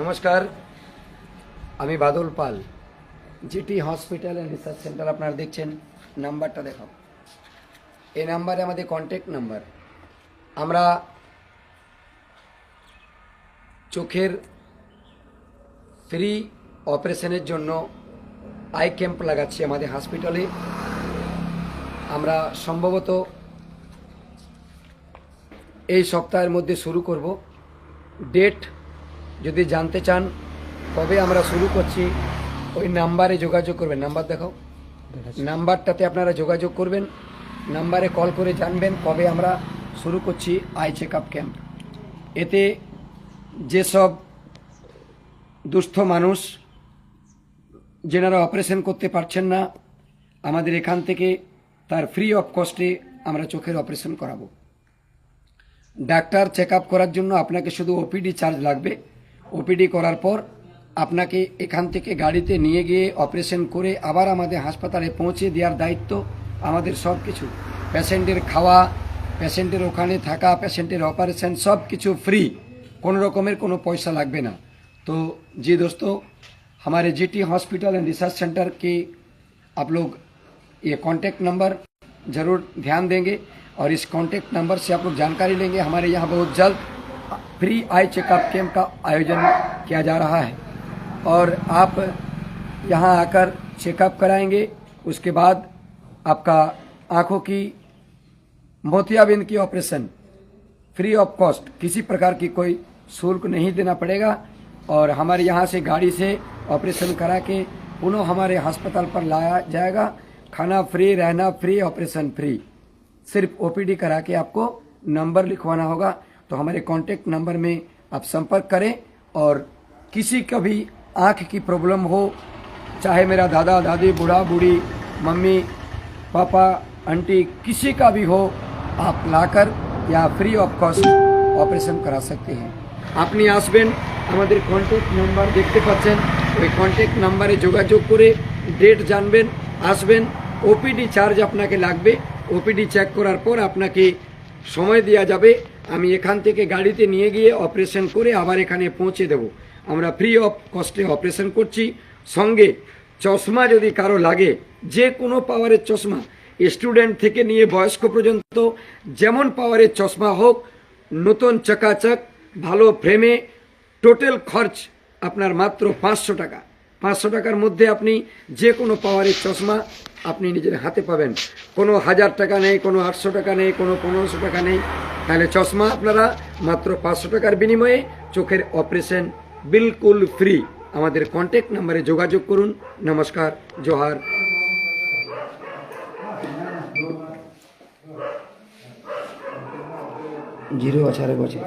নমস্কার, আমি Badal Pal, GT hospital and research centre, আপনারা দেখছেন নাম্বারটা দেখাও। এই নাম্বারে আমাদের কন্ট্যাক্ট নাম্বার আমরা চোখের ফ্রি অপারেশনের জন্য আই ক্যাম্প লাগাচ্ছি আমাদের হসপিটালে আমরা সম্ভবত এই সপ্তাহের মধ্যে শুরু করব। ডেট যদি জানতে চান কবে আমরা শুরু করছি ওই নাম্বারে যোগাযোগ করবেন। নাম্বার দেখাও। নাম্বারটাতে আপনারা যোগাযোগ করবেন। নাম্বারে কল করে জানবেন কবে আমরা শুরু করছি আই চেক আপ ক্যাম্প। এতে যেসব দুস্থ মানুষ যেনারা অপারেশন করতে পারছেন না আমাদের এখান থেকে তার ফ্রি অফ কস্টে আমরা চোখের অপারেশন করাবো। ডাক্তার চেক করার জন্য আপনাকে শুধু ওপিডি চার্জ লাগবে। ওপিডি করার পর আপনাকে এখান থেকে গাড়িতে নিয়ে গিয়ে অপারেশন করে আবার আমাদের হাসপাতালে পৌঁছে দেওয়ার দায়িত্ব আমাদের সব কিছু পেশেন্টের খাওয়া পেশেন্টের ওখানে থাকা পেশেন্টের অপারেশন সব কিছু ফ্রি কোনো রকমের কোনো পয়সা লাগবে ना तो जी दोस्तों हमारे GT hospital and research centre के आप लोग ये कांटेक्ट नंबर जरूर ध्यान देंगे और इस कांटेक्ट नंबर से आप लोग जानकारी लेंगे हमारे यहाँ बहुत जल्द फ्री आई चेकअप कैंप का आयोजन किया जा रहा है। और आप यहाँ आकर चेकअप कराएँगे, उसके बाद आपका आँखों की मोतियाबिंद की ऑपरेशन, फ्री ऑफ़ कॉस्ट, किसी प्रकार की कोई शुल्क नहीं देना पड़ेगा। और हमारे यहाँ से गाड़ी से ऑपरेशन करा के पुनः हमारे अस्पताल पर लाया जाएगा। खाना फ्री, रहना फ्री, ऑपरेशन फ्री। सिर्फ़ ओपीडी करा के आपको नंबर लिखवाना होगा। तो हमारे कांटेक्ट नंबर में आप संपर्क करें और किसी का भी आँख की प्रॉब्लम हो चाहे मेरा दादा दादी बूढ़ा बूढ़ी मम्मी पापा आंटी किसी का भी हो आप लाकर यहाँ फ्री ऑफ कॉस्ट অপারেশন করা सकते हैं আপনি আসবেন আমাদের কন্ট্যাক্ট নাম্বার দেখতে পাচ্ছেন ওই কন্ট্যাক্ট নাম্বারে যোগাযোগ করে ডেট জানবেন আসবেন ওপিডি চার্জ আপনাকে লাগবে ওপিডি চেক করার পর আপনাকে সময় দেওয়া যাবে আমি এখান থেকে গাড়িতে নিয়ে গিয়ে অপারেশন করে আবার এখানে পৌঁছে দেব। আমরা ফ্রি অফ কস্টে অপারেশন করছি। সঙ্গে চশমা যদি কারও লাগে, যে কোনো পাওয়ারের চশমা স্টুডেন্ট থেকে নিয়ে বয়স্ক পর্যন্ত, যেমন পাওয়ারের চশমা হোক, নতুন চকাচক, ভালো ফ্রেমে টোটাল খরচ আপনার মাত্র পাঁচশো টাকা। পাঁচশো টাকার মধ্যে আপনি যে কোনো পাওয়ারের চশমা আপনি নিজের হাতে পাবেন। কোনো হাজার টাকা নেই, কোনো আটশো টাকা নেই, কোনো পনেরোশো টাকা নেই। তাহলে চশমা আপনারা মাত্র পাঁচশো টাকার বিনিময়ে চোখের অপারেশন বিলকুল ফ্রি। আমাদের কন্ট্যাক্ট নাম্বারে যোগাযোগ করুন। নমস্কার, জোহার। জিরো আছাড়ে বছর।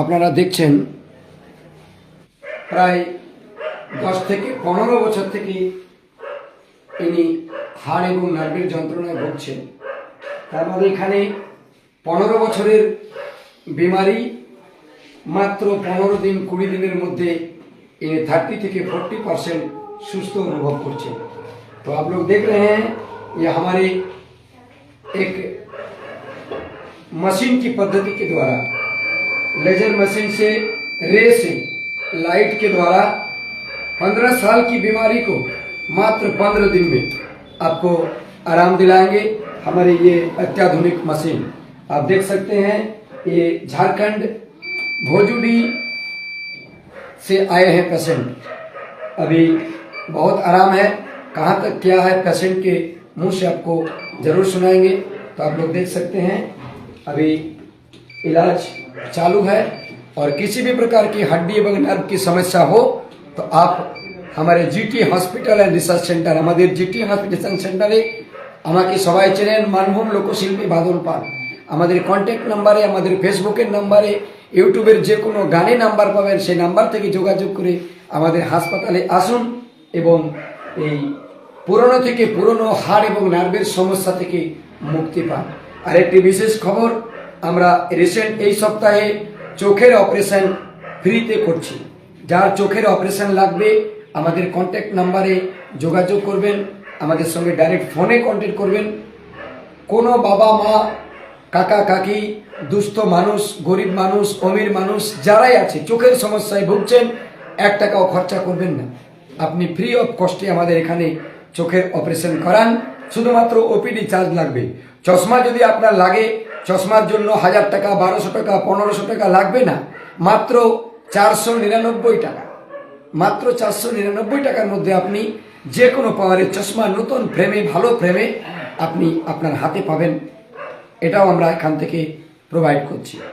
আপনারা দেখছেন প্রায় দশ থেকে পনেরো বছর থেকে তিনি হাড় এবং নার্ভের যন্ত্রণায় ভুগছেন। তার মধ্যে এখানে পনেরো বছরের বিমারি মাত্র পনেরো দিন কুড়ি দিনের মধ্যে इन्हें थर्टी থেকে फोर्टी परसेंट सुस्त अनुभव করছেন तो आप लोग देख रहे हैं ये हमारे एक मशीन की पद्धति के द्वारा लेजर मशीन से रे से लाइट के द्वारा पंद्रह साल की बीमारी को मात्र पंद्रह दिन में आपको आराम दिलाएंगे हमारे ये अत्याधुनिक मशीन। आप देख सकते हैं, ये झारखंड भोजुड़ी से आए हैं पेशेंट। अभी बहुत आराम है। कहाँ तक क्या है पेशेंट के मुँह से आपको ज़रूर सुनाएँगे। तो आप लोग देख सकते हैं, अभी इलाज चालू है और किसी भी प्रकार की हड्डी एवं नर्व की समस्या हो तो आप हमारे GT hospital and research centre, हमारे जीटी हॉस्पिटल सेंटर है আমাকে সবাই চেনেন, মানভূম লোকশিল্পী বাদল পাল। আমাদের কন্ট্যাক্ট নাম্বারে আমাদের ফেসবুকের নাম্বারে ইউটিউবের যে কোনো গানে নাম্বার পাবেন, সেই নাম্বার থেকে যোগাযোগ করে আমাদের হাসপাতালে আসুন এবং এই পুরনো থেকে পুরনো হাড় এবং নার্ভের সমস্যা থেকে মুক্তি পান। আর একটি বিশেষ খবর, আমরা রিসেন্ট এই সপ্তাহে চোখের অপারেশন ফ্রিতে করছি। যার চোখের অপারেশন লাগবে, আমাদের কন্ট্যাক্ট নাম্বারে যোগাযোগ করবেন। আমাদের সঙ্গে ডাইরেক্ট ফোনে কন্ট্যাক্ট করবেন। কোনো বাবা মা, কাকা, কাকি, দুস্থ মানুষ, গরিব মানুষ, অমির মানুষ, যারাই আছে, চোখের সমস্যায় ভুগছেন, এক টাকাও খরচা করবেন না। আপনি ফ্রি অফ কস্টে আমাদের এখানে চোখের অপারেশন করান। শুধুমাত্র ওপিডি চার্জ লাগবে। চশমা যদি আপনার লাগে, চশমার জন্য হাজার টাকা, বারোশো টাকা, পনেরোশো টাকা লাগবে না। মাত্র চারশো নিরানব্বই টাকা। মাত্র চারশো নিরানব্বই টাকার মধ্যে আপনি যে কোনো পাওয়ারের চশমা, নতুন ফ্রেমে ভালো ফ্রেমে আপনি আপনার হাতে পাবেন। এটাও আমরা এখান থেকে প্রোভাইড করছি।